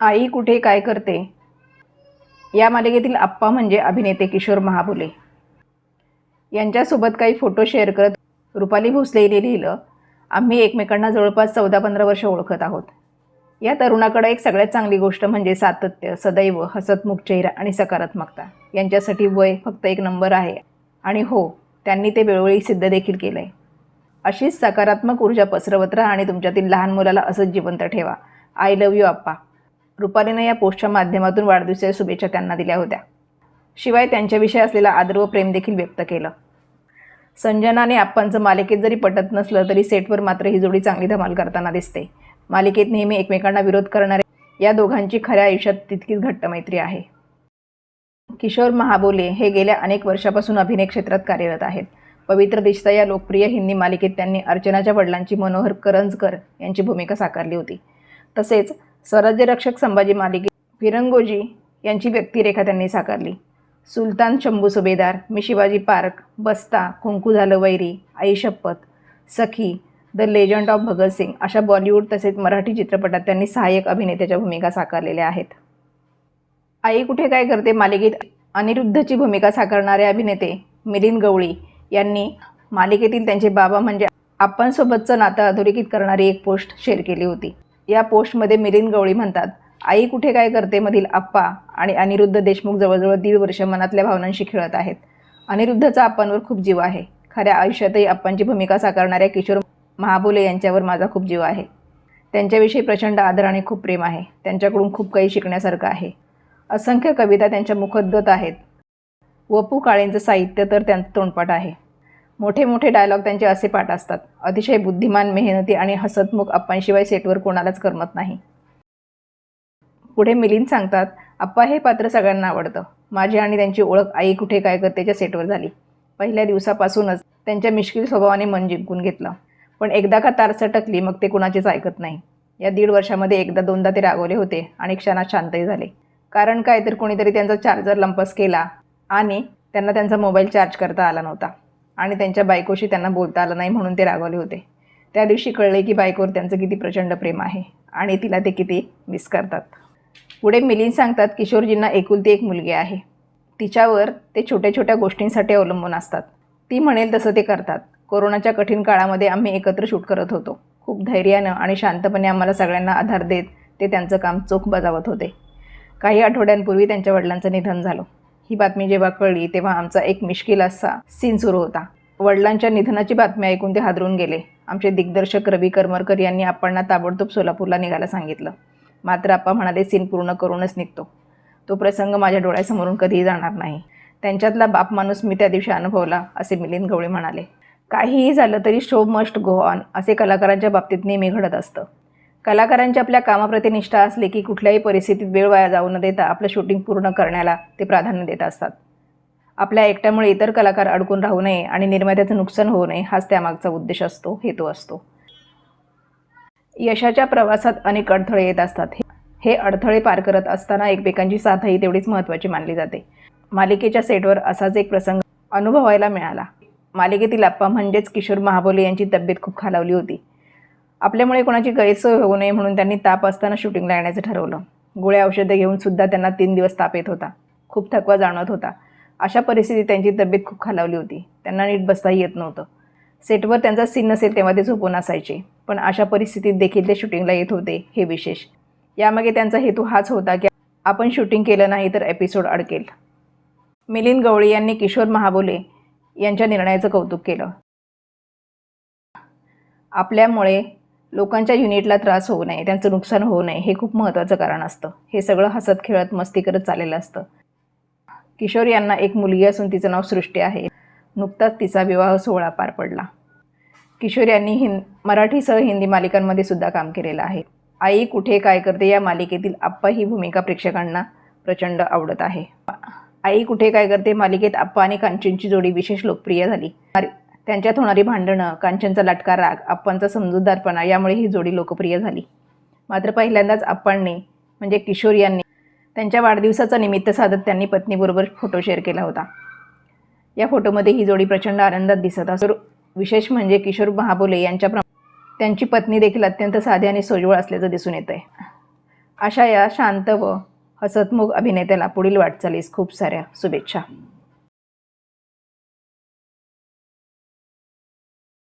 आई कुठे काय करते? या मालिकेतील आप्पा म्हणजे अभिनेते किशोर महाबुले यांच्यासोबत काही फोटो शेअर करत रुपाली भोसले यांनी लिहिलं आम्ही एकमेकांना जवळपास चौदा पंधरा वर्ष ओळखत आहोत. या तरुणाकडे एक सगळ्यात चांगली गोष्ट म्हणजे सातत्य सदैव हसतमुख चेहरा आणि सकारात्मकता. यांच्यासाठी वय फक्त एक नंबर आहे. आणि हो त्यांनी ते वेळोवेळी सिद्ध देखील केलं आहे अशीच सकारात्मक ऊर्जा पसरवत राहा आणि तुमच्यातील लहान मुलाला असंच जिवंत ठेवा. आय लव्ह यू आप्पा. रुपालीनं या पोस्टच्या माध्यमातून वाढदिवसाच्या शुभेच्छा त्यांना दिल्या होत्या. शिवाय त्यांच्याविषयी असलेला आदर व प्रेम देखील व्यक्त केलं. संजनाने आणि आप्पांचं मालिकेत जरी पटत नसलं तरी सेटवर मात्र ही जोडी चांगली धमाल करताना दिसते. मालिकेत नेहमी एकमेकांना विरोध करणारे या दोघांची खऱ्या आयुष्यात तितकीच घट्ट मैत्री आहे. किशोर महाबोले हे गेल्या अनेक वर्षापासून अभिनय क्षेत्रात कार्यरत आहेत. पवित्र दिसता या लोकप्रिय हिंदी मालिकेत त्यांनी अर्चनाच्या वडिलांची मनोहर करंजकर यांची भूमिका साकारली होती. तसेच स्वराज्यरक्षक संभाजी मालिके फिरंगोजी यांची व्यक्तिरेखा त्यांनी साकारली. सुलतान शंभू सुभेदार मी शिवाजी पार्क बस्ता कुंकू झालं Vairi Aai Shapath Sakhi the legend of Bhagat Singh अशा बॉलिवूड तसेच मराठी चित्रपटात त्यांनी सहाय्यक अभिनेत्याच्या भूमिका साकारलेल्या आहेत. आई कुठे काय करते मालिकेत? अनिरुद्धची भूमिका साकारणारे अभिनेते मिलिंद गवळी यांनी मालिकेतील त्यांचे बाबा म्हणजे आपणसोबतचं नातं अधोरेखित करणारी एक पोस्ट शेअर केली होती. या पोस्टमध्ये मिलिंद गवळी म्हणतात आई कुठे काय करते मधील आप्पा आणि अनिरुद्ध देशमुख जवळजवळ दीड वर्ष मनातल्या भावनांशी खेळत आहेत. अनिरुद्धचा आप्पांवर खूप जीव आहे. खऱ्या आयुष्यातही आप्पांची भूमिका साकारणाऱ्या किशोर महाबोले यांच्यावर माझा खूप जीव आहे. त्यांच्याविषयी प्रचंड आदर आणि खूप प्रेम आहे. त्यांच्याकडून खूप काही शिकण्यासारखं आहे. असंख्य कविता त्यांच्या मुखोद्गत आहेत. वपू काळेंचं साहित्य तर त्यांचं तोंडपाठ आहे. मोठे मोठे डायलॉग त्यांचे असे पाठ असतात. अतिशय बुद्धिमान मेहनती आणि हसतमुख अप्पांशिवाय सेटवर कोणालाच करमत नाही. पुढे मिलिंद सांगतात अप्पा हे पात्र सगळ्यांना आवडतं. माझी आणि त्यांची ओळख आई कुठे काय करतेच्या सेटवर झाली. पहिल्या दिवसापासूनच त्यांच्या मिश्किल स्वभावाने मन जिंकून घेतलं. पण एकदा का तार सटकली मग ते कुणाचेच ऐकत नाही. या दीड वर्षामध्ये एकदा दोनदा ते रागवले होते आणि क्षणात शांतही झाले. कारण काय तर कोणीतरी त्यांचा चार्जर लंपस केला आणि त्यांना त्यांचा मोबाईल चार्ज करता आला नव्हता. आणि त्यांच्या बायकोशी त्यांना बोलता आलं नाही म्हणून ते रागवले होते. त्या दिवशी कळले की बायकोवर त्यांचं किती प्रचंड प्रेम आहे आणि तिला ते किती मिस करतात. पुढे मिलिंद सांगतात किशोरजींना एकुलती एक मुलगी आहे. तिच्यावर ते छोट्या छोट्या गोष्टींसाठी अवलंबून असतात. ती म्हणेल तसं ते करतात. कोरोनाच्या कठीण काळामध्ये आम्ही एकत्र शूट करत होतो. खूप धैर्यानं आणि शांतपणे आम्हाला सगळ्यांना आधार देत ते त्यांचं काम चोख बजावत होते. काही आठवड्यांपूर्वी त्यांच्या वडिलांचं निधन झालं. ही बातमी जेव्हा कळली तेव्हा आमचा एक मिश्किल असा सीन सुरू होता. वडिलांच्या निधनाची बातमी ऐकून ते हादरून गेले. आमचे दिग्दर्शक रवी करमरकर यांनी आपणना ताबडतोब सोलापूरला निघायला सांगितलं. मात्र आप्पा म्हणाले सीन पूर्ण करूनच निघतो. तो प्रसंग माझ्या डोळ्यासमोरून कधीही जाणार नाही. त्यांच्यातला बाप माणूस मी त्या दिवशी अनुभवला असे मिलिंद गवळी म्हणाले. काहीही झालं तरी शो मस्ट गो ऑन असे कलाकारांच्या बाबतीत नेहमी घडत असतं. कलाकारांची आपल्या कामाप्रती निष्ठा असली की कुठल्याही परिस्थितीत वेळ वाया जाऊ न देता आपलं शूटिंग पूर्ण करण्याला ते प्राधान्य देत असतात. आपल्या एकट्यामुळे इतर कलाकार अडकून राहू नये आणि निर्मात्याचं नुकसान होऊ नये हाच त्यामागचा उद्देश असतो हेतू असतो. यशाच्या प्रवासात अनेक अडथळे येत असतात. हे- अडथळे पार करत असताना एकमेकांची साथही तेवढीच महत्त्वाची मानली जाते. मालिकेच्या सेटवर असाच एक प्रसंग अनुभवायला मिळाला. मालिकेतील आप्पा म्हणजेच किशोर महाबोले यांची तब्येत खूप खालावली होती. आपल्यामुळे कोणाची गैरसोय होऊ नये म्हणून त्यांनी ताप असताना शूटिंगला येण्याचं ठरवलं. गोळ्या औषधं घेऊन सुद्धा त्यांना तीन दिवस ताप येत होता. खूप थकवा जाणवत होता. अशा परिस्थितीत त्यांची तब्येत खूप खालावली होती. त्यांना नीट बसताही येत नव्हतं. सेटवर त्यांचा सीन नसेल तेव्हा ते झोपून असायचे. पण अशा परिस्थितीत देखील ते शूटिंगला येत होते हे विशेष. यामागे त्यांचा हेतू हाच होता की आपण शूटिंग केलं नाही तर एपिसोड अडकेल. मिलिंद गवळी यांनी किशोर महाबोले यांच्या निर्णयाचं कौतुक केलं. आपल्यामुळे लोकांच्या युनिटला त्रास होऊ नये त्यांचं नुकसान होऊ नये हे खूप महत्त्वाचं कारण असतं. हे सगळं हसत खेळत मस्ती करत चाललेलं असतं. किशोर यांना एक मुलगी असून तिचं नाव सृष्टी आहे. नुकताच तिचा विवाह सोहळा पार पडला. किशोर यांनी हिंद मराठीसह हिंदी मालिकांमध्ये सुद्धा काम केलेलं आहे. आई कुठे काय करते या मालिकेतील आप्पा ही भूमिका प्रेक्षकांना प्रचंड आवडत आहे. आई कुठे काय करते मालिकेत आप्पा आणि कांचनची जोडी विशेष लोकप्रिय झाली. त्यांच्यात होणारी भांडणं कांचनचा लटका राग आप्पांचा समजूतदारपणा यामुळे ही जोडी लोकप्रिय झाली. मात्र पहिल्यांदाच आप्पांनी म्हणजे किशोर यांनी त्यांच्या वाढदिवसाचा निमित्त साधत त्यांनी पत्नीबरोबर फोटो शेअर केला होता. या फोटोमध्ये ही जोडी प्रचंड आनंदात दिसत असून विशेष म्हणजे किशोर महाबोले यांच्या त्यांची पत्नी देखील अत्यंत साधी आणि सोजवळ असल्याचं दिसून येत आहे अशा या शांत व हसतमुख अभिनेत्याला पुढील वाटचालीस खूप साऱ्या शुभेच्छा.